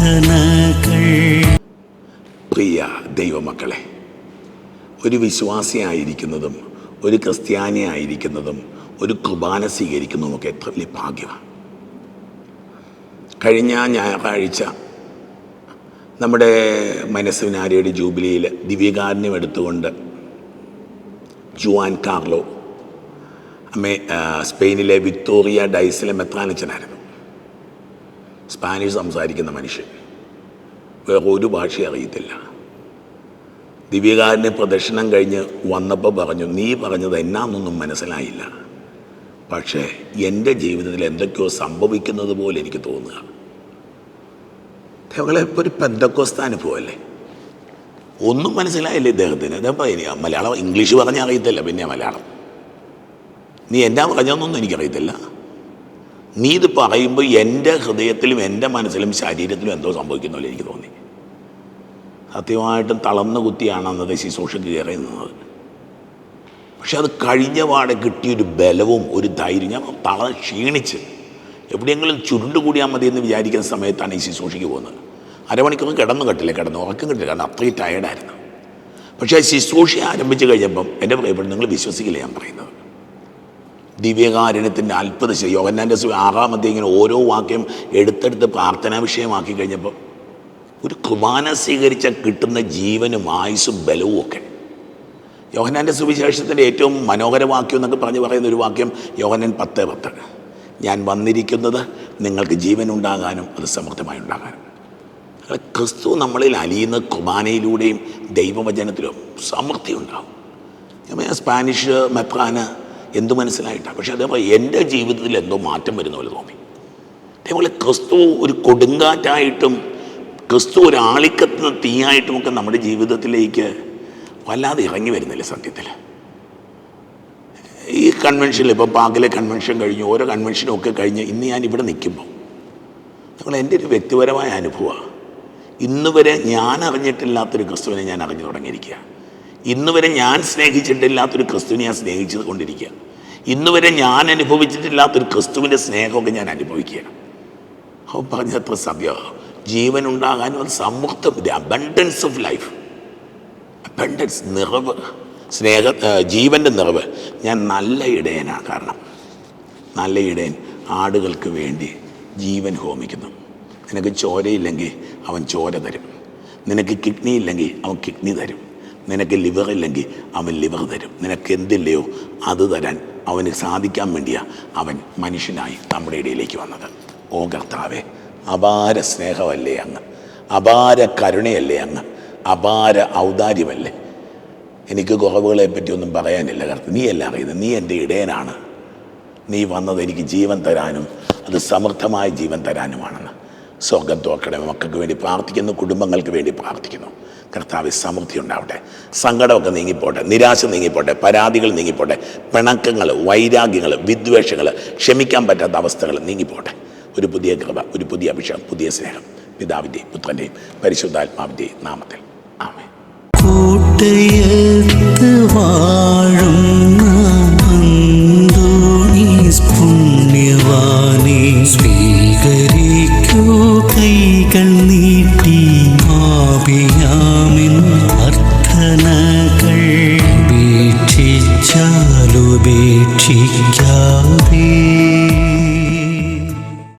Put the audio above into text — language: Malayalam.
അർത്ഥനകൾ പ്രിയ ദൈവമക്കളെ ഒരു വിശ്വാസിയായിരിക്കുന്നതും ഒരു ക്രിസ്ത്യാനിയായിരിക്കുന്നതും ഒരു കുർബാന സ്വീകരിക്കുന്നതുമൊക്കെ എത്ര വലിയ ഭാഗ്യമാണ്. കഴിഞ്ഞ ഞായറാഴ്ച നമ്മുടെ മനസ്സുവിനാരിയുടെ ജൂബിലിയിൽ ദിവ്യകാരുണ്യം എടുത്തുകൊണ്ട് ജുവാൻ കാർലോ അമ്മേ സ്പെയിനിലെ വിക്ടോറിയ ഡൈസിലെ മെത്രാനച്ചനായിരുന്നു. സ്പാനിഷ് സംസാരിക്കുന്ന മനുഷ്യൻ. വേറെ ഒരു ഭാഷ അറിയത്തില്ല. ദിവ്യകാരന് പ്രദർശനം കഴിഞ്ഞ് വന്നപ്പോൾ പറഞ്ഞു നീ പറഞ്ഞത് എന്നാന്നൊന്നും മനസ്സിലായില്ല. പക്ഷേ എന്റെ ജീവിതത്തിൽ എന്തൊക്കെയോ സംഭവിക്കുന്നത് പോലെ എനിക്ക് തോന്നുക. ഞങ്ങളെ ഒരു പെന്തക്കോസ്ത അനുഭവമല്ലേ? ഒന്നും മനസ്സിലായില്ല ഇദ്ദേഹത്തിന്? എനിക്ക് മലയാളം ഇംഗ്ലീഷ് പറഞ്ഞാൽ അറിയത്തില്ല പിന്നെ മലയാളം. നീ എന്നാ പറഞ്ഞതെന്നൊന്നും എനിക്കറിയത്തില്ല. നീ ഇത് പറയുമ്പോൾ എന്റെ ഹൃദയത്തിലും എന്റെ മനസ്സിലും ശരീരത്തിലും എന്തോ സംഭവിക്കുന്ന പോലെ എനിക്ക് തോന്നി. സത്യമായിട്ടും തളർന്നു കുത്തിയാണ് അന്നത്തെ ശുശ്രൂഷയ്ക്ക് കയറി നിന്നത്. പക്ഷെ അത് കഴിഞ്ഞ പാടെ കിട്ടിയൊരു ബലവും ഒരു ധൈര്യം ഞാൻ തള ക്ഷീണിച്ച്. എവിടെയെങ്കിലും ചുരുണ്ട് കൂടിയാൽ മതി എന്ന് വിചാരിക്കുന്ന സമയത്താണ് ഈ ശുശ്രൂഷയ്ക്ക് പോകുന്നത്. അരമണിക്കൂർ കിടന്നു കെട്ടില്ല കിടന്നു ഉറക്കം കിട്ടില്ല കാരണം അത്രയും ടയർഡായിരുന്നു പക്ഷേ ശുശ്രൂഷ ആരംഭിച്ച് കഴിഞ്ഞപ്പം എന്റെ പ്രിയപ്പെട്ട നിങ്ങൾ വിശ്വസിക്കില്ല ഞാൻ പറയുന്നത്? ദിവ്യകാരുണ്യത്തിന്റെ അത്ഭുത ശക്തി യോഗന്നാന്റെ ആറാം അധ്യായം ഇങ്ങനെ ഓരോ വാക്യം എടുത്തെടുത്ത് പ്രാർത്ഥനാ വിഷയമാക്കി കഴിഞ്ഞപ്പോൾ ഒരു കുർബാന സ്വീകരിച്ച കിട്ടുന്ന ജീവനും ആയുസ്സും ബലവും ഒക്കെ. യോഹനാന്റെ സുവിശേഷത്തിന്റെ ഏറ്റവും മനോഹര വാക്യം എന്നൊക്കെ പറഞ്ഞ് പറയുന്ന ഒരു വാക്യം യോഹനൻ പത്ത് പത്ത്. ഞാൻ വന്നിരിക്കുന്നത് നിങ്ങൾക്ക് ജീവൻ ഉണ്ടാകാനും അത് സമൃദ്ധമായി ഉണ്ടാകാനും. ക്രിസ്തു നമ്മളിൽ അലിയുന്ന കുർബാനയിലൂടെയും ദൈവവചനത്തിലും സമൃദ്ധി ഉണ്ടാകും സ്പാനിഷ് മെത്രാന് എന്തു മനസ്സിലായിട്ടാണ് പക്ഷെ അതേപോലെ എന്റെ ജീവിതത്തിൽ എന്തോ മാറ്റം വരുന്ന പോലെ തോന്നി. അതേപോലെ ക്രിസ്തു ഒരു കൊടുങ്കാറ്റായിട്ടും ക്രിസ്തു ഒരു ആളിക്കത്തുന്ന തീയായിട്ടുമൊക്കെ നമ്മുടെ ജീവിതത്തിലേക്ക് വല്ലാതെ ഇറങ്ങി വരുന്നില്ല സത്യത്തിൽ? ഈ കൺവെൻഷനിൽ ഇപ്പോൾ പാകിലെ കൺവെൻഷൻ കഴിഞ്ഞു ഓരോ കൺവെൻഷനും ഒക്കെ കഴിഞ്ഞ് ഇന്ന് ഞാൻ ഇവിടെ നിൽക്കുമ്പോൾ നമ്മൾ എന്റെ ഒരു വ്യക്തിപരമായ അനുഭവമാണ്. ഇന്നുവരെ ഞാൻ അറിഞ്ഞിട്ടില്ലാത്തൊരു ക്രിസ്തുവിനെ ഞാൻ അറിഞ്ഞു തുടങ്ങിയിരിക്കുക ഇന്ന് വരെ ഞാൻ സ്നേഹിച്ചിട്ടില്ലാത്തൊരു ക്രിസ്തുവിനെ ഞാൻ സ്നേഹിച്ചു കൊണ്ടിരിക്കുക. ഇന്ന് വരെ ഞാൻ അനുഭവിച്ചിട്ടില്ലാത്തൊരു ക്രിസ്തുവിന്റെ സ്നേഹമൊക്കെ ഞാൻ അനുഭവിക്കുക. അവൻ പറഞ്ഞത്ര സത്യ ജീവൻ ഉണ്ടാകാനും അത് സമൃദ്ധം അബണ്ടൻസ് ഓഫ് ലൈഫ് അബണ്ടൻസ് നിറവ്. സ്നേഹ ജീവന്റെ നിറവ്. ഞാൻ നല്ല ഇടയനാണ് കാരണം നല്ല ഇടയൻ ആടുകൾക്ക് വേണ്ടി ജീവൻ ഹോമിക്കുന്നു. നിനക്ക് ചോരയില്ലെങ്കിൽ അവൻ ചോര തരും. നിനക്ക് കിഡ്നി ഇല്ലെങ്കിൽ അവൻ കിഡ്നി തരും. നിനക്ക് ലിവർ ഇല്ലെങ്കിൽ അവൻ ലിവർ തരും. നിനക്ക് എന്തില്ലയോ അത് തരാൻ അവന് സാധിക്കാൻ വേണ്ടിയാ അവൻ മനുഷ്യനായി നമ്മുടെ ഇടയിലേക്ക് വന്നത്. ഓ കർത്താവെ അപാര സ്നേഹമല്ലേ അങ്ങ്? അപാര കരുണയല്ലേ അങ്ങ്? അപാര ഔദാര്യമല്ലേ? എനിക്ക് കുറവുകളെ പറ്റിയൊന്നും പറയാനില്ല കർത്താവ്. നീ എല്ലാം അറിയുന്നത് നീ എന്റെ ഇടയനാണ്. നീ വന്നത് എനിക്ക് ജീവൻ തരാനും അത് സമൃദ്ധമായ ജീവൻ തരാനുമാണെന്ന്. സ്വർഗം തോക്കണേ മക്കൾക്ക് വേണ്ടി പ്രാർത്ഥിക്കുന്നു കുടുംബങ്ങൾക്ക് വേണ്ടി പ്രാർത്ഥിക്കുന്നു. കർത്താവ് സമൃദ്ധി ഉണ്ടാവട്ടെ. സങ്കടമൊക്കെ നീങ്ങിപ്പോട്ടെ നിരാശ നീങ്ങിപ്പോട്ടെ പരാതികൾ നീങ്ങിപ്പോട്ടെ പിണക്കങ്ങൾ വൈരാഗ്യങ്ങൾ വിദ്വേഷങ്ങൾ ക്ഷമിക്കാൻ പറ്റാത്ത അവസ്ഥകൾ നീങ്ങിപ്പോട്ടെ. ഒരു പുതിയ കൃപ ഒരു പുതിയ അഭിഷേകം പുതിയ സ്നേഹം. പിതാവിന്റെയും പുത്രന്റെയും പരിശുദ്ധാത്മാവിന്റെയും നാമത്തിൽ. ആമേ കോട്ടയത്ത് ശിക്ഷിക്കാം